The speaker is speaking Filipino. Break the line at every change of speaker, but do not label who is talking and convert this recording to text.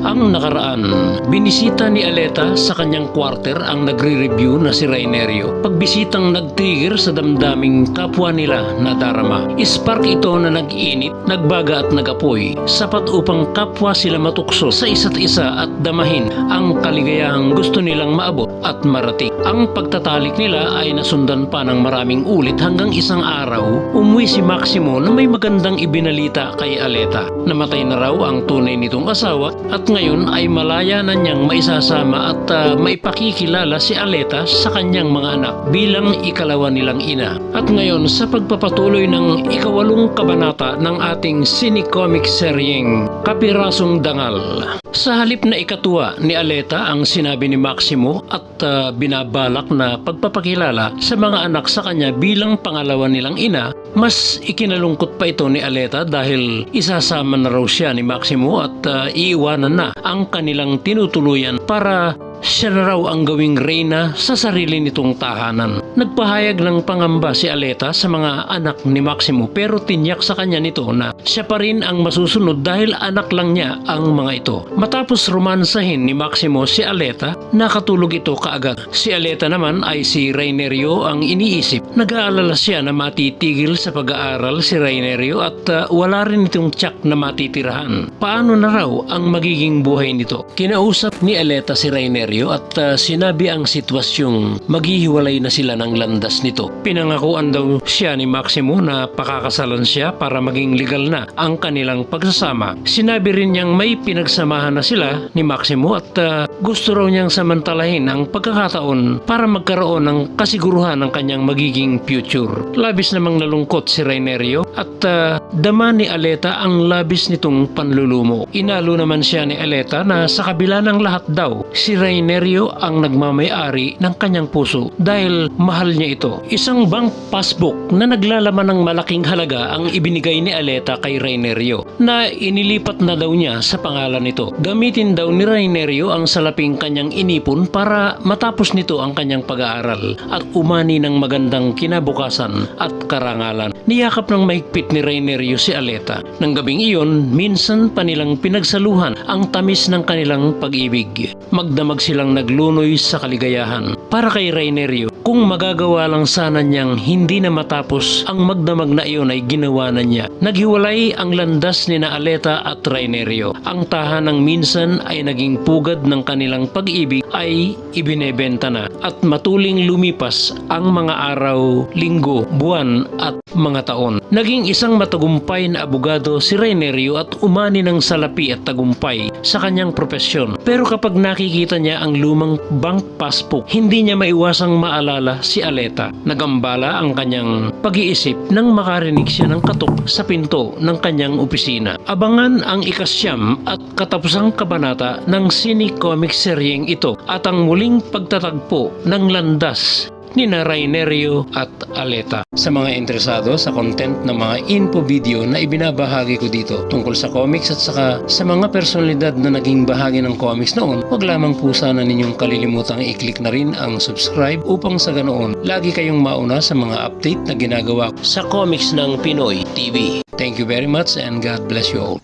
Ang nakaraan, binisita ni Aleta sa kanyang quarter ang nagre-review na si Rainerio. Pagbisitang nag-trigger sa damdaming kapwa nila na darama. Spark ito na nag-init, nagbaga at nag-apoy, sapat upang kapwa sila matukso sa isa't isa at damahin ang kaligayahang gusto nilang maabot at marating. Ang pagtatalik nila ay nasundan pa ng maraming ulit hanggang isang araw, umuwi si Maximo na may magandang ibinalita kay Aleta. Namatay na raw ang tunay nitong asawa at ngayon ay malaya na niyang maisasama at ah, maipakikilala si Aleta sa kanyang mga anak bilang ikalawa nilang ina. At ngayon sa pagpapatuloy ng ikawalong kabanata ng ating sinicomic seryeng Kapirasong Dangal. Sa halip na ikatuwa ni Aleta ang sinabi ni Maximo at ah, binabalak na pagpapakilala sa mga anak sa kanya bilang pangalawa nilang ina, mas ikinalungkot pa ito ni Aleta dahil isasama na raw siya ni Maximo at ah, iiwanan na ang kanilang tinutuluyan para siya na raw ang gawing reyna sa sarili nitong tahanan. Nagpahayag ng pangamba si Aleta sa mga anak ni Maximo pero tinyak sa kanya nito na siya pa rin ang masusunod dahil anak lang niya ang mga ito. Matapos romansahin ni Maximo si Aleta, nakatulog ito kaagad. Si Aleta naman ay si Rainerio ang iniisip. Nag-aalala siya na matitigil sa pag-aaral si Rainerio at uh, wala rin itong tsak na matitirahan. Paano na raw ang magiging buhay nito? Kinausap ni Aleta si Rainerio at uh, sinabi ang sitwasyong maghihiwalay na sila ng landas nito. Pinangakuan daw siya ni Maximo na pakakasalan siya para maging legal na ang kanilang pagsasama. Sinabi rin niyang may pinagsamahan na sila ni Maximo at uh, gusto raw niyang samantalahin ang pagkakataon para magkaroon ng kasiguruhan ng kanyang magiging future. Labis namang nalungkot si Rainerio at uh, dama ni Aleta ang labis nitong panlulumo. Inalo naman siya ni Aleta na sa kabila ng lahat daw, si Rainerio ang nagmamayari ng kanyang puso dahil mahal niya ito. Isang bank passbook na naglalaman ng malaking halaga ang ibinigay ni Aleta kay Rainerio na inilipat na daw niya sa pangalan nito. Gamitin daw ni Rainerio ang salaping kanyang inipon para matapos nito ang kanyang pag-aaral at umani ng magandang kinabukasan at karangalan. Niyakap ng mahigpit ni Rainerio si Aleta. Nang gabing iyon, minsan pa nilang pinagsaluhan ang tamis ng kanilang pag-ibig. Magdamag silang naglunoy sa kaligayahan. Para kay Rainerio, kung magagawa lang sana niyang hindi na matapos ang magdamag na iyon ay ginawa na niya. Naghiwalay ang landas ni na at Rainerio. Ang tahanang minsan ay naging pugad ng kanilang pag-ibig ay ibinebenta na at matuling lumipas ang mga araw, linggo, buwan at mga taon. Naging isang matagumpay na abogado si Rainerio at umani ng salapi at tagumpay sa kanyang propesyon. Pero kapag nakikita niya ang lumang bank passbook, hindi niya maiwasang maalala si Aleta. Nagambala ang kanyang pag-iisip nang makarinig siya ng katok sa pinto ng kanyang opisina. Abangan ang ikasyam at katapusang kabanata ng Cine Comic seryeng ito at ang muling pagtatagpo ng landas ni na Rainerio at Aleta. Sa mga interesado sa content ng mga info video na ibinabahagi ko dito tungkol sa comics at saka sa mga personalidad na naging bahagi ng comics noon, wag lamang po sana ninyong kalilimutang i-click na rin ang subscribe upang sa ganoon lagi kayong mauna sa mga update na ginagawa ko sa comics ng Pinoy TV. Thank you very much and God bless you all.